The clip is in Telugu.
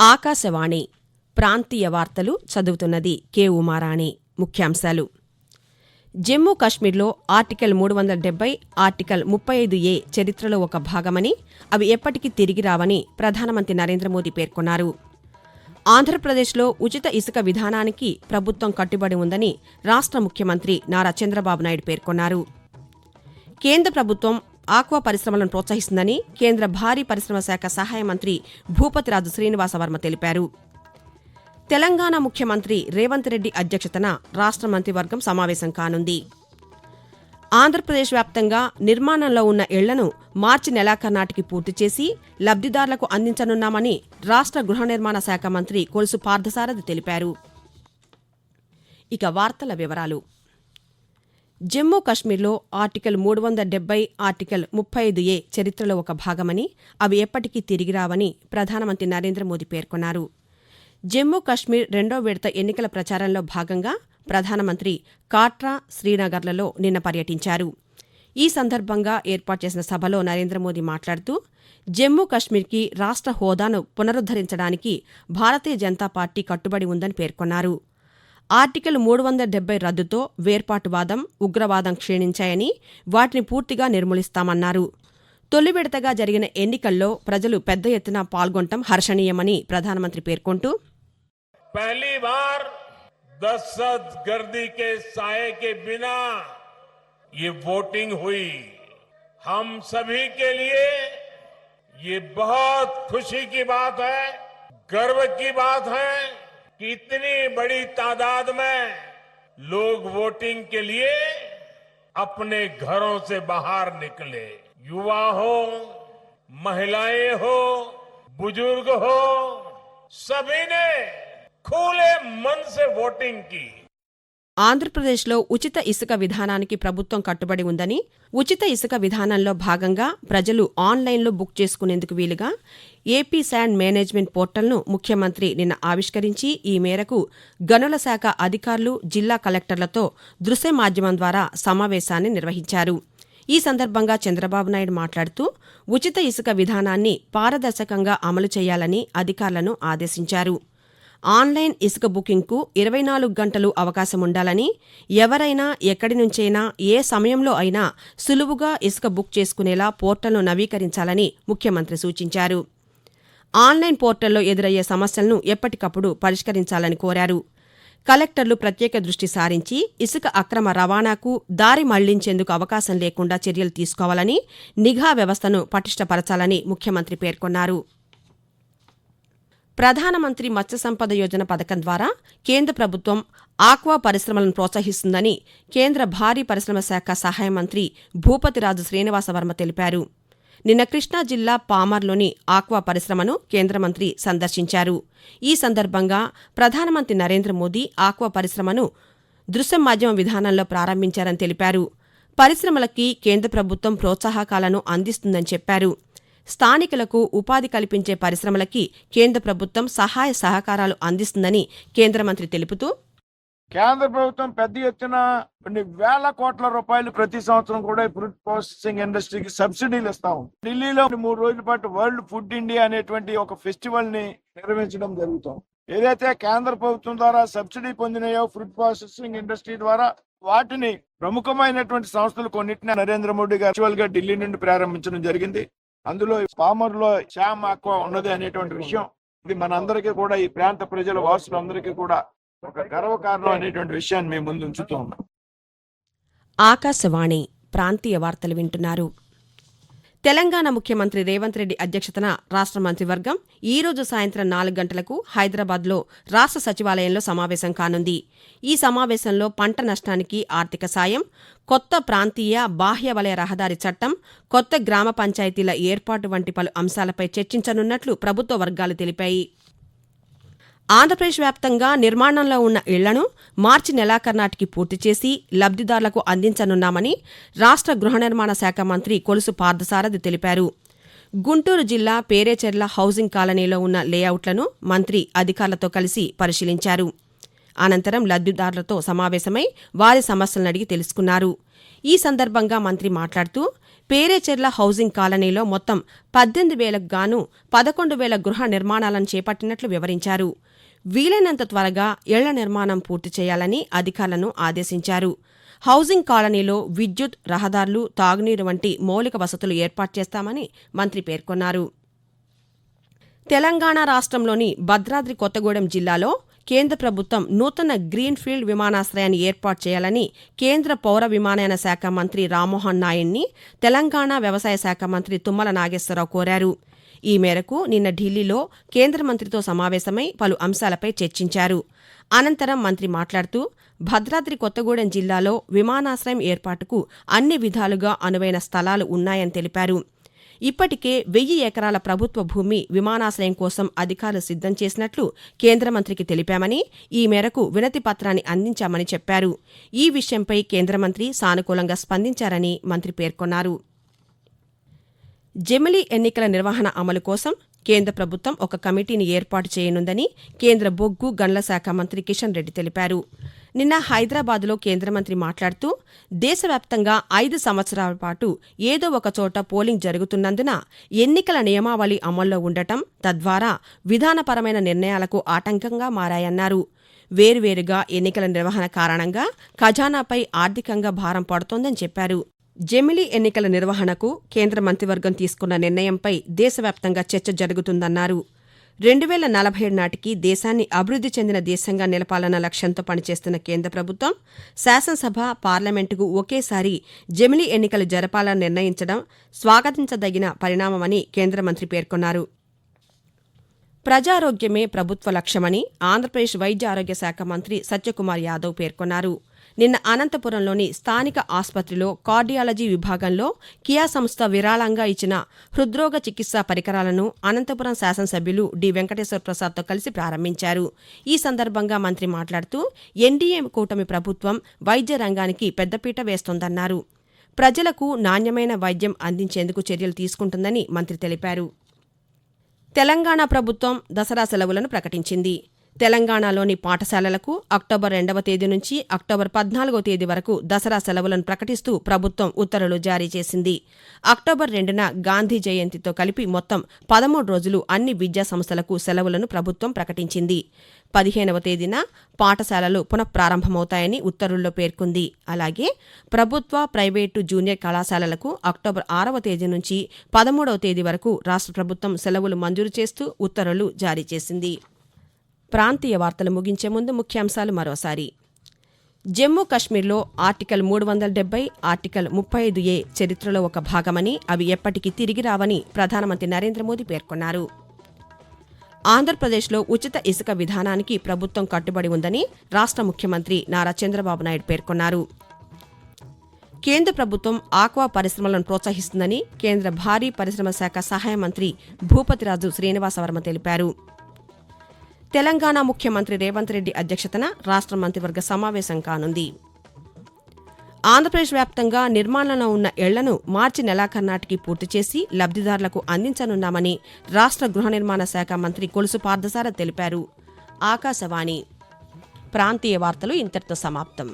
ఆకాశవాణి ప్రాంతీయ వార్తలు చదువుతున్నది కె ఉమారాణి. ముఖ్యాంశాలు. జమ్మూ కాశ్మీర్లో ఆర్టికల్ మూడు వందల డెబ్బై ఆర్టికల్ ముప్పై ఐదు ఏ చరిత్రలో ఒక భాగమని అవి ఎప్పటికీ తిరిగి రావని ప్రధానమంత్రి నరేంద్ర మోదీ పేర్కొన్నారు. ఆంధ్రప్రదేశ్లో ఉచిత ఇసుక విధానానికి ప్రభుత్వం కట్టుబడి ఉందని రాష్ట్ర ముఖ్యమంత్రి నారా చంద్రబాబు నాయుడు పేర్కొన్నారు. కేంద్ర ప్రభుత్వం ఆక్వా పరిశ్రమలను ప్రోత్సహిస్తుందని కేంద్ర భారీ పరిశ్రమ శాఖ సహాయ మంత్రి భూపతిరాజు శ్రీనివాసవర్మ తెలిపారు. తెలంగాణ ముఖ్యమంత్రి రేవంత్ రెడ్డి అధ్యక్షతన రాష్ట్ర మంత్రివర్గం సమావేశం కానుంది. ఆంధ్రప్రదేశ్ వ్యాప్తంగా నిర్మాణంలో ఉన్న ఇళ్ళను మార్చి నెలాఖరు నాటికి పూర్తి చేసి లబ్దిదారులకు అందించనున్నామని రాష్ట్ర గృహ నిర్మాణ శాఖ మంత్రి కొలుసు పార్థసారథి తెలిపారు. ఇక వార్తల వివరాలు. జమ్మూ కశ్మీర్లో ఆర్టికల్ మూడు వందల డెబ్బై ఆర్టికల్ ముప్పై ఐదు ఏ చరిత్రలో ఒక భాగమని అవి ఎప్పటికీ తిరిగి రావని ప్రధానమంత్రి నరేంద్ర మోదీ పేర్కొన్నారు. జమ్మూ కశ్మీర్ రెండో విడత ఎన్నికల ప్రచారంలో భాగంగా ప్రధానమంత్రి కాట్రా శ్రీనగర్లలో నిన్న పర్యటించారు. ఈ సందర్భంగా ఏర్పాటు చేసిన సభలో నరేంద్ర మోదీ మాట్లాడుతూ జమ్మూ కశ్మీర్కి రాష్ట్ర హోదాను పునరుద్దరించడానికి భారతీయ జనతా పార్టీ కట్టుబడి ఉందని పేర్కొన్నారు. ఆర్టికల్ మూడు వందల డెబ్బై రద్దుతో వేర్పాటువాదం ఉగ్రవాదం క్షీణించాయని వాటిని పూర్తిగా నిర్మూలిస్తామన్నారు తొలి విడతగా జరిగిన ఎన్నికల్లో ప్రజలు పెద్ద ఎత్తున పాల్గొనటం హర్షణీయమని ప్రధానమంత్రి పేర్కొంటూ पहली बार दहशत गर्दी के साय के बिना ये वोटिंग हुई हम सभी के लिए ये बहुत खुशी की बात है गर्व की बात है कि इतनी बड़ी तादाद में लोग वोटिंग के लिए अपने घरों से बाहर निकले। युवा हो, महिलाएँ हो, बुज़ुर्ग हो, सभी ने खुले मन से वोटिंग की। ఆంధ్రప్రదేశ్లో ఉచిత ఇసుక విధానానికి ప్రభుత్వం కట్టుబడి ఉందని ఉచిత ఇసుక విధానంలో భాగంగా ప్రజలు ఆన్లైన్లో బుక్ చేసుకునేందుకు వీలుగా ఏపీ శాండ్ మేనేజ్మెంట్ పోర్టల్ను ముఖ్యమంత్రి నిన్న ఆవిష్కరించి ఈ మేరకు గనుల శాఖ అధికారులు జిల్లా కలెక్టర్లతో దృశ్య మాధ్యమం ద్వారా సమావేశాన్ని నిర్వహించారు. ఈ సందర్భంగా చంద్రబాబు నాయుడు మాట్లాడుతూ ఉచిత ఇసుక విధానాన్ని పారదర్శకంగా అమలు చేయాలని అధికారులను ఆదేశించారు. ఆన్లైన్ ఇసుక బుకింగ్కు ఇరవై నాలుగు గంటలు అవకాశం ఉండాలని ఎవరైనా ఎక్కడి నుంచైనా ఏ సమయంలో అయినా సులువుగా ఇసుక బుక్ చేసుకునేలా పోర్టల్ను నవీకరించాలని ముఖ్యమంత్రి సూచించారు. ఆన్లైన్ పోర్టల్లో ఎదురయ్యే సమస్యలను ఎప్పటికప్పుడు పరిష్కరించాలని కోరారు. కలెక్టర్లు ప్రత్యేక దృష్టి సారించి ఇసుక అక్రమ రవాణాకు దారి మళ్ళించేందుకు అవకాశం లేకుండా చర్యలు తీసుకోవాలని నిఘా వ్యవస్థను పటిష్టపరచాలని ముఖ్యమంత్రి పేర్కొన్నారు. ప్రధానమంత్రి మత్స్య సంపద యోజన పథకం ద్వారా కేంద్ర ప్రభుత్వం ఆక్వా పరిశ్రమలను ప్రోత్సహిస్తుందని కేంద్ర భారీ పరిశ్రమ శాఖ సహాయ మంత్రి భూపతిరాజు శ్రీనివాసవర్మ తెలిపారు. నిన్న కృష్ణా జిల్లా పామర్లోని ఆక్వా పరిశ్రమను కేంద్ర మంత్రి సందర్శించారు. ఈ సందర్భంగా ప్రధానమంత్రి నరేంద్ర మోదీ ఆక్వా పరిశ్రమను దృశ్య మాధ్యమ విధానంలో ప్రారంభించారని తెలిపారు. పరిశ్రమలకి కేంద్ర ప్రభుత్వం ప్రోత్సాహకాలను అందిస్తుందని చెప్పారు. స్థానికులకు ఉపాధి కల్పించే పరిశ్రమలకి కేంద్ర ప్రభుత్వం సహాయ సహకారాలు అందిస్తుందని కేంద్ర మంత్రి తెలుపుతూ కేంద్ర ప్రభుత్వం పెద్ద ఎత్తున కొన్ని వేల కోట్ల రూపాయలు ప్రతి సంవత్సరం కూడా ఫుడ్ ప్రాసెసింగ్ ఇండస్ట్రీకి సబ్సిడీలు ఇస్తా ఉంది. ఢిల్లీలో మూడు రోజుల పాటు వరల్డ్ ఫుడ్ ఇండియా అనేటువంటి ఒక ఫెస్టివల్ని నిర్వహించడం జరుగుతుంది. ఏదైతే కేంద్ర ప్రభుత్వం ద్వారా సబ్సిడీ పొందినాయో ఫుడ్ ప్రాసెసింగ్ ఇండస్ట్రీ ద్వారా వాటిని ప్రముఖమైనటువంటి సంస్థలు కొన్నింటిని నరేంద్ర మోడీ గారు గా ఢిల్లీ నుండి ప్రారంభించడం జరిగింది. అందులో పామర్లో శ్యామ్ ఆక్వా ఉన్నది అనేటువంటి విషయం. ఇది మనందరికీ కూడా ఈ ప్రాంత ప్రజల వాసులందరికీ కూడా ఒక గర్వకారణం అనేటువంటి విషయాన్ని మేము ముందు ఉంచుతూ ఉన్నాం. ఆకాశవాణి ప్రాంతీయ వార్తలు వింటున్నారు. తెలంగాణ ముఖ్యమంత్రి రేవంత్ రెడ్డి అధ్యక్షతన రాష్ట్ర మంత్రివర్గం ఈ రోజు సాయంత్రం నాలుగు గంటలకు హైదరాబాద్లో రాష్ట్ర సచివాలయంలో సమావేశం కానుంది. ఈ సమావేశంలో పంట నష్టానికి ఆర్థిక సాయం కొత్త ప్రాంతీయ బాహ్య వలయ రహదారి చట్టం కొత్త గ్రామ పంచాయతీల ఏర్పాటు వంటి పలు అంశాలపై చర్చించనున్నట్లు ప్రభుత్వ వర్గాలు తెలిపాయి. ఆంధ్రప్రదేశ్ వ్యాప్తంగా నిర్మాణంలో ఉన్న ఇళ్ళను మార్చి నెలాఖరునాటికి పూర్తి చేసి లబ్దిదారులకు అందించనున్నామని రాష్ట్ర గృహ నిర్మాణ శాఖ మంత్రి కొలుసు పార్థసారథి తెలిపారు. గుంటూరు జిల్లా పేరేచెర్ల హౌసింగ్ కాలనీలో ఉన్న లేఅవుట్లను మంత్రి అధికారులతో కలిసి పరిశీలించారు. అనంతరం లబ్దిదారులతో సమావేశమై వారి సమస్యలను అడిగి తెలుసుకున్నారు. ఈ సందర్భంగా మంత్రి మాట్లాడుతూ పేరేచెర్ల హౌసింగ్ కాలనీలో మొత్తం పద్దెనిమిది వేలకు గాను పదకొండు వేల గృహ నిర్మాణాలను చేపట్టినట్లు వివరించారు. వీలైనంత త్వరగా ఇళ్ళ నిర్మాణం పూర్తి చేయాలని అధికారులను ఆదేశించారు. హౌసింగ్ కాలనీలో విద్యుత్ రహదారులు తాగునీరు వంటి మౌలిక వసతులు ఏర్పాటు చేస్తామని మంత్రి పేర్కొన్నారు. తెలంగాణ రాష్ట్రంలోని భద్రాద్రి కొత్తగూడెం జిల్లాలో కేంద్ర ప్రభుత్వం నూతన గ్రీన్ఫీల్డ్ విమానాశ్రయాన్ని ఏర్పాటు చేయాలని కేంద్ర పౌర విమానయాన శాఖ మంత్రి రామ్మోహన్ నాయుడిని తెలంగాణ వ్యవసాయ శాఖ మంత్రి తుమ్మల నాగేశ్వరరావు కోరారు. ఈ మేరకు నిన్న ఢిల్లీలో కేంద్ర మంత్రితో సమావేశమై పలు అంశాలపై చర్చించారు. అనంతరం మంత్రి మాట్లాడుతూ భద్రాద్రి కొత్తగూడెం జిల్లాలో విమానాశ్రయం ఏర్పాటుకు అన్ని విధాలుగా అనువైన స్థలాలు ఉన్నాయని తెలిపారు. ఇప్పటికే వెయ్యి ఎకరాల ప్రభుత్వ భూమి విమానాశ్రయం కోసం అధికారులు సిద్ధం చేసినట్లు కేంద్ర మంత్రికి తెలిపామని ఈ మేరకు వినతి పత్రాన్ని అందించామని చెప్పారు. ఈ విషయంపై కేంద్ర మంత్రి సానుకూలంగా స్పందించారని మంత్రి పేర్కొన్నారు. జమిలీ ఎన్నికల నిర్వహణ అమలు కోసం కేంద్ర ప్రభుత్వం ఒక కమిటీని ఏర్పాటు చేయనుందని కేంద్ర బొగ్గు గన్ల శాఖ మంత్రి కిషన్ రెడ్డి తెలిపారు. నిన్న హైదరాబాద్లో కేంద్ర మంత్రి మాట్లాడుతూ దేశవ్యాప్తంగా ఐదు సంవత్సరాల పాటు ఏదో ఒక చోట పోలింగ్ జరుగుతున్నందున ఎన్నికల నియమావళి అమల్లో ఉండటం తద్వారా విధానపరమైన నిర్ణయాలకు ఆటంకంగా మారాయన్నారు. వేర్వేరుగా ఎన్నికల నిర్వహణ కారణంగా ఖజానాపై ఆర్థికంగా భారం పడుతోందని చెప్పారు. జమిలీ ఎన్నికల నిర్వహణకు కేంద్ర మంత్రివర్గం తీసుకున్న నిర్ణయంపై దేశవ్యాప్తంగా చర్చ జరుగుతుందన్నారు. రెండు వేల నలభై ఏడు నాటికి దేశాన్ని అభివృద్ధి చెందిన దేశంగా నిలపాలన్న లక్ష్యంతో పనిచేస్తున్న కేంద్ర ప్రభుత్వం శాసనసభ పార్లమెంటుకు ఒకేసారి జమిలీ ఎన్నికలు జరపాలని నిర్ణయించడం స్వాగతించదగిన పరిణామమని కేంద్ర మంత్రి పేర్కొన్నారు. ప్రజారోగ్యమే ప్రభుత్వ లక్ష్యమని ఆంధ్రప్రదేశ్ వైద్య ఆరోగ్య శాఖ మంత్రి సత్యకుమార్ యాదవ్ పేర్కొన్నారు. నిన్న అనంతపురంలోని స్థానిక ఆసుపత్రిలో కార్డియాలజీ విభాగంలో కియా సంస్థ విరాళంగా ఇచ్చిన హృద్రోగ చికిత్సా పరికరాలను అనంతపురం శాసనసభ్యులు డి. వెంకటేశ్వర ప్రసాద్తో కలిసి ప్రారంభించారు. ఈ సందర్భంగా మంత్రి మాట్లాడుతూ ఎన్డీఏ కూటమి ప్రభుత్వం వైద్య రంగానికి పెద్దపీట వేస్తోందన్నారు. ప్రజలకు నాణ్యమైన వైద్యం అందించేందుకు చర్యలు తీసుకుంటుందని మంత్రి తెలిపారు. తెలంగాణ ప్రభుత్వం దసరా సెలవులను ప్రకటించింది. తెలంగాణలోని పాఠశాలలకు అక్టోబర్ రెండవ తేదీ నుంచి అక్టోబర్ పద్నాలుగో తేదీ వరకు దసరా సెలవులను ప్రకటిస్తూ ప్రభుత్వం ఉత్తర్వులు జారీ చేసింది. అక్టోబర్ రెండున గాంధీ జయంతితో కలిపి మొత్తం పదమూడు రోజులు అన్ని విద్యా సంస్థలకు సెలవులను ప్రభుత్వం ప్రకటించింది. పదిహేనవ తేదీన పాఠశాలలు పునఃప్రారంభమవుతాయని ఉత్తర్వుల్లో పేర్కొంది. అలాగే ప్రభుత్వ ప్రైవేటు జూనియర్ కళాశాలలకు అక్టోబర్ ఆరవ తేదీ నుంచి పదమూడవ తేదీ వరకు రాష్ట్ర ప్రభుత్వం సెలవులు మంజూరు చేస్తూ ఉత్తర్వులు జారీ చేసింది. ప్రాంతీయ వార్తలు ముగించే ముందు ముఖ్యాంశాలు మరోసారి. జమ్మూ కశ్మీర్లో ఆర్టికల్ మూడు వందల డెబ్బై ఆర్టికల్ ముప్పై ఐదు ఏ చరిత్రలో ఒక భాగమని అవి ఎప్పటికీ తిరిగి రావని ప్రధానమంత్రి నరేంద్ర మోదీ పేర్కొన్నారు. ఆంధ్రప్రదేశ్లో ఉచిత ఇసుక విధానానికి ప్రభుత్వం కట్టుబడి ఉందని రాష్ట్ర ముఖ్యమంత్రి నారా చంద్రబాబు నాయుడు పేర్కొన్నారు. కేంద్ర ప్రభుత్వం ఆక్వా పరిశ్రమలను ప్రోత్సహిస్తుందని కేంద్ర భారీ పరిశ్రమ శాఖ సహాయ మంత్రి భూపతిరాజు శ్రీనివాసవర్మ తెలిపారు. తెలంగాణ ముఖ్యమంత్రి రేవంత్ రెడ్డి అధ్యక్షతన రాష్ట్ర మంత్రివర్గ సమావేశం కానుంది. ఆంధ్రప్రదేశ్ వ్యాప్తంగా నిర్మాణంలో ఉన్న ఇళ్ళను మార్చి నెలాఖరు నాటికి పూర్తి చేసి లబ్ధిదారులకు అందించనున్నామని రాష్ట్ర గృహ నిర్మాణ శాఖ మంత్రి కొలుసు పార్థసార తెలిపారు. ఆకాశవాణి. ప్రాంతీయ వార్తలు ఇంతటితో సమాప్తం.